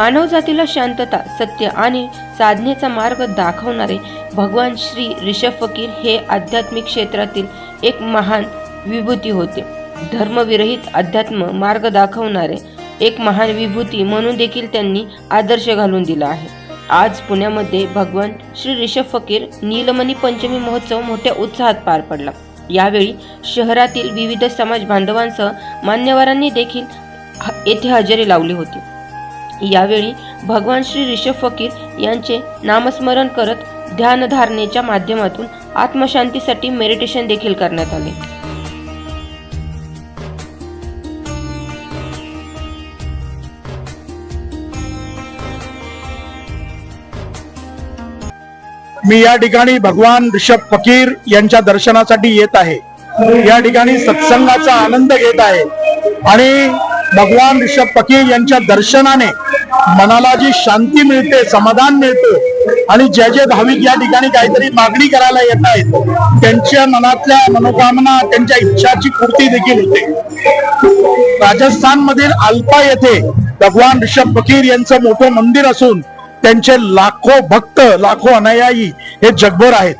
मानवजातीला शांतता सत्य आणि साधनेचा मार्ग दाखवणारे भगवान श्री ऋषभ फकीर हे आध्यात्मिक क्षेत्रातील एक महान विभूती होते. धर्मविरहित अध्यात्म मार्ग दाखवणारे एक महान विभूती म्हणून देखील त्यांनी आदर्श घालून दिला आहे. आज पुण्यामध्ये भगवान श्री ऋषभ फकीर नीलमणी पंचमी महोत्सव मोठ्या उत्साहात पार पडला. यावेळी शहरातील विविध समाज बांधवांसह मान्यवरांनी देखील ह- येथे हजेरी लावली होती. यावेळी भगवान श्री ऋषभ फकीर यांचे नामस्मरण करत ध्यानधारणेच्या माध्यमातून आत्मशांतीसाठी मेडिटेशन देखील करण्यात आले. मी या ठिकाणी भगवान ऋषभ फकीर यांच्या दर्शनासाठी येत आहे. या ठिकाणी सत्संगाचा आनंद घेत आहे. आणि भगवान ऋषभ फकीर यांच्या दर्शनाने मनाला जी शांती मिळते समाधान मिळतं आणि जे जे भाविक या ठिकाणी काहीतरी मागणी करायला येत आहेत त्यांच्या मनातल्या मनोकामना त्यांच्या इच्छाची पूर्ती देखील होते. राजस्थान मधील अल्पा येथे भगवान ऋषभ फकीर यांचं मोठं मंदिर असून त्यांचे लाखो भक्त लाखो अनुयायी हे जगभर आहेत.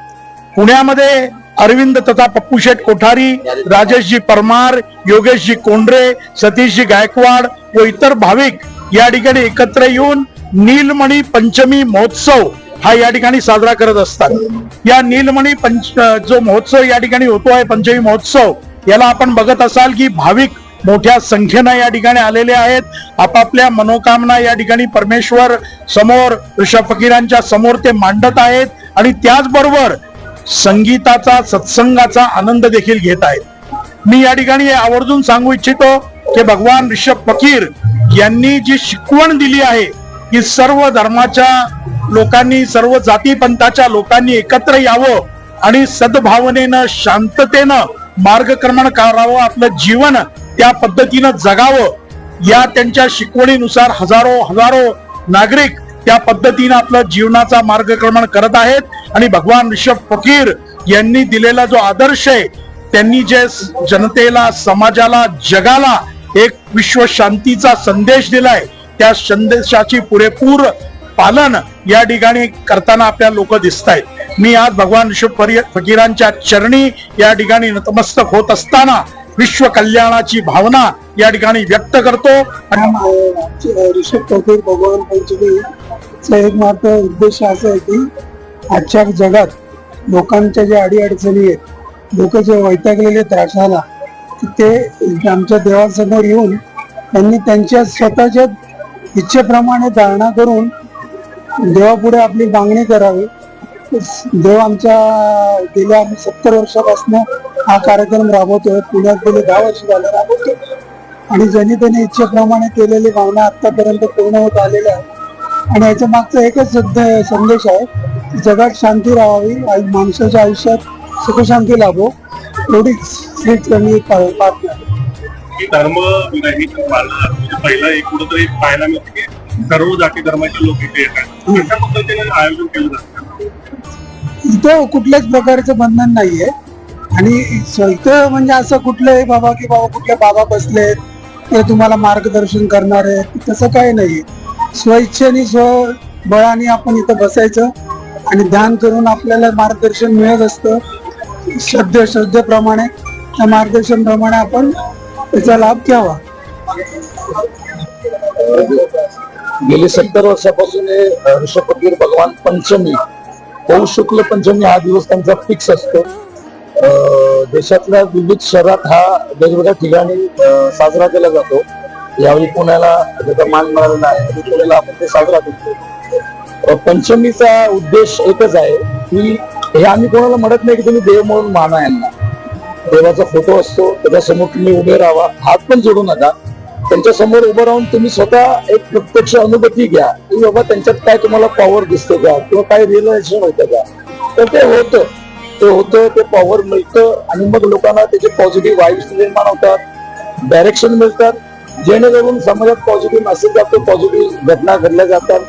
पुण्यामध्ये अरविंद तथा पप्पू शेठ कोठारी राजेशजी परमार योगेशजी कोंडरे सतीशजी गायकवाड व इतर भाविक या ठिकाणी एकत्र येऊन नीलमणी पंचमी महोत्सव हा या ठिकाणी साजरा करत असतात. या नीलमणी पंच जो महोत्सव या ठिकाणी होतो आहे पंचमी महोत्सव याला आपण बघत असाल की भाविक मोठ्या संख्येनं या ठिकाणी आलेले आहेत. आपापल्या मनोकामना या ठिकाणी परमेश्वर समोर ऋषभ फकीरांच्या समोर ते मांडत आहेत आणि त्याचबरोबर संगीताचा सत्संगाचा आनंद देखील घेत आहेत. मी या ठिकाणी हे आवर्जून सांगू इच्छितो की भगवान ऋषभ फकीर यांनी जी शिकवण दिली आहे की सर्व धर्माच्या लोकांनी सर्व जाती पंथाच्या लोकांनी एकत्र यावं आणि सद्भावनेनं शांततेनं मार्गक्रमण करावं आपलं जीवन त्या पद्धतीनं जगावं. या त्यांच्या शिकवणीनुसार हजारो हजारो नागरिक त्या पद्धतीनं आपलं जीवनाचा मार्गक्रमण करत आहेत. आणि भगवान ऋषभ फकीर यांनी दिलेला जो आदर्श आहे त्यांनी जे जनतेला समाजाला जगाला एक विश्व शांतीचा संदेश दिलाय. त्या संदेशाची पुरेपूर पालन या ठिकाणी करताना आपल्या लोक दिसत आहेत मी आज भगवान ऋषभ फकीरांच्या चरणी या ठिकाणी नतमस्तक होत असताना विश्व कल्याणाची भावना या ठिकाणी व्यक्त करतो. आणि ऋषभ फकीर भगवान पंचमीचा एक मात्र उद्देश असा आहे की आजच्या जगात लोकांच्या ज्या अडीअडचणी आहेत लोक जे वैतागलेले त्रासाला ते आमच्या देवासमोर येऊन त्यांनी त्यांच्या स्वतःच्या इच्छेप्रमाणे धारणा करून देवापुढे आपली मागणी करावी. देव आमच्या गेल्या सत्तर वर्षापासून हा कार्यक्रम राबवतोय. पुण्यात गेले दहा वर्ष झाले राबवतोय. आणि ज्यांनी त्यांनी इच्छेप्रमाणे केलेली भावना आतापर्यंत पूर्ण होत आलेल्या आहे आणि याच्या मागचा एकच सध्या संदेश आहे जगात शांती राहावी आणि माणसाच्या आयुष्यात सुखशांती लाभो. एवढीच आहे. की धर्म विरहित पाळलं जातं पहिलं एक कुठंतरी पाहायला मिळतं की सर्व जाती धर्माचे लोक इथे येतात. अशा पद्धतीने आयोजन केलं जातं. इथं कुठल्याच प्रकारचं बंधन नाहीये. आणि इथं म्हणजे असं कुठलंही बाबा की बाबा कुठले बाबा बसलेत ते तुम्हाला मार्गदर्शन करणार आहेत तसं काही नाहीये. स्वइच्छेने स्व बळाने आपण इथं बसायचं आणि ध्यान करून आपल्याला मार्गदर्शन मिळत असतं. श्रद्धे श्रद्धेप्रमाणे त्या मार्गदर्शन प्रमाणे आपण त्याचा लाभ घ्यावा. गेली सत्तर वर्षापासून हे ऋषभ फकीर भगवान पंचमी पौष शुक्ल पंचमी हा दिवस त्यांचा फिक्स असतो. देशातल्या विविध शहरात हा वेगवेगळ्या ठिकाणी साजरा केला जातो. यावेळी पुण्याला त्याचा मान मिळालेला आहे. पुण्याला आपण ते साजरा करतो. पंचमीचा उद्देश एकच आहे की हे आम्ही कोणाला म्हणत नाही की तुम्ही देव म्हणून माना यांना. देवाचा फोटो असतो त्याच्यासमोर तुम्ही उभे राहा. हात पण जोडू नका. त्यांच्यासमोर उभं राहून तुम्ही स्वतः एक प्रत्यक्ष अनुभूती घ्या. की बाबा त्यांच्यात काय तुम्हाला पॉवर दिसते का? किंवा काय रिअलायझेशन होतं का? तर ते होतं. ते होतं ते पॉवर मिळतं आणि मग लोकांना त्याचे पॉझिटिव्ह वाईब्स निर्माण होतात. डायरेक्शन मिळतात. जेणेकरून समाजात पॉझिटिव्ह मेसेज जातो पॉझिटिव्ह घटना घडल्या जातात.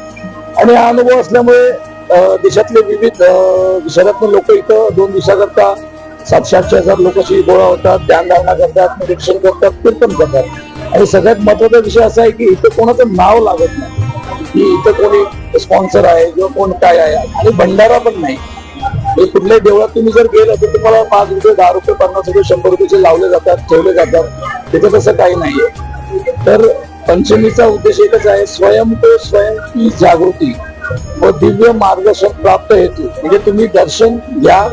आणि हा अनुभव असल्यामुळे देशातले विविध अं, शहरातले लोक इथं दोन दिवसाकरता सातशे आठशे हजार लोक अशी गोळा होतात ध्यान धारणा करतात निरीक्षण करतात कीर्तन करतात. आणि सगळ्यात महत्त्वाचा विषय असा आहे की इथं कोणाचं नाव लागत नाही. की इथं कोणी स्पॉन्सर आहे किंवा कोण काय आहे. आणि भंडारा पण नाही. कुठल्याही देवळात तुम्ही जर गेलं तर तुम्हाला पाच रुपये दहा रुपये पन्नास रुपये शंभर रुपये लावले जातात ठेवले जातात. तिथं तसं काही नाहीये. तर पंचमीचा उद्देश एकच आहे स्वयं तो स्वयं जागृती. व दिव्य मार्गदर्शन प्राप्त हेतू. म्हणजे तुम्ही दर्शन घ्या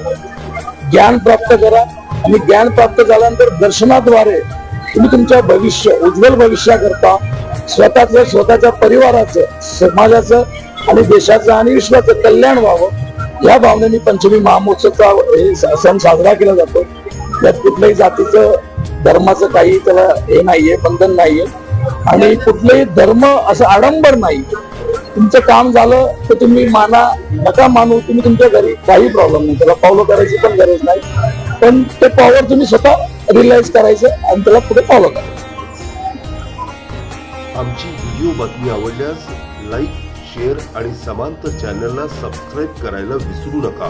ज्ञान प्राप्त करा आणि ज्ञान प्राप्त झाल्यानंतर दर्शनाद्वारे तुम्ही तुमच्या भविष्य उज्ज्वल भविष्याकरता स्वतःचं स्वतःच्या परिवाराचं समाजाचं आणि देशाचं आणि विश्वाचं कल्याण व्हावं. या भावनेने पंचमी महामहोत्सवचा हे सण साजरा केला जातो. त्यात कुठल्याही जातीचं धर्माचं काही त्याला हे नाहीये बंधन नाहीये. आणि कुठलेही धर्म असं आडंबर नाही. तुमचं काम झालं तर तुम्ही माना नका मानू तुम्ही तुमच्या घरी काही प्रॉब्लेम नाही. त्याला फॉलो करायची पण गरज नाही. पण ते पॉवर तुम्ही स्वतः रिअलाइज करायचं आणि त्याला पुढे फॉलो करायचं आमची व्हिडिओ बातमी आवडल्यास लाईक शेअर आणि समांतर चॅनलला सबस्क्राईब करायला विसरू नका.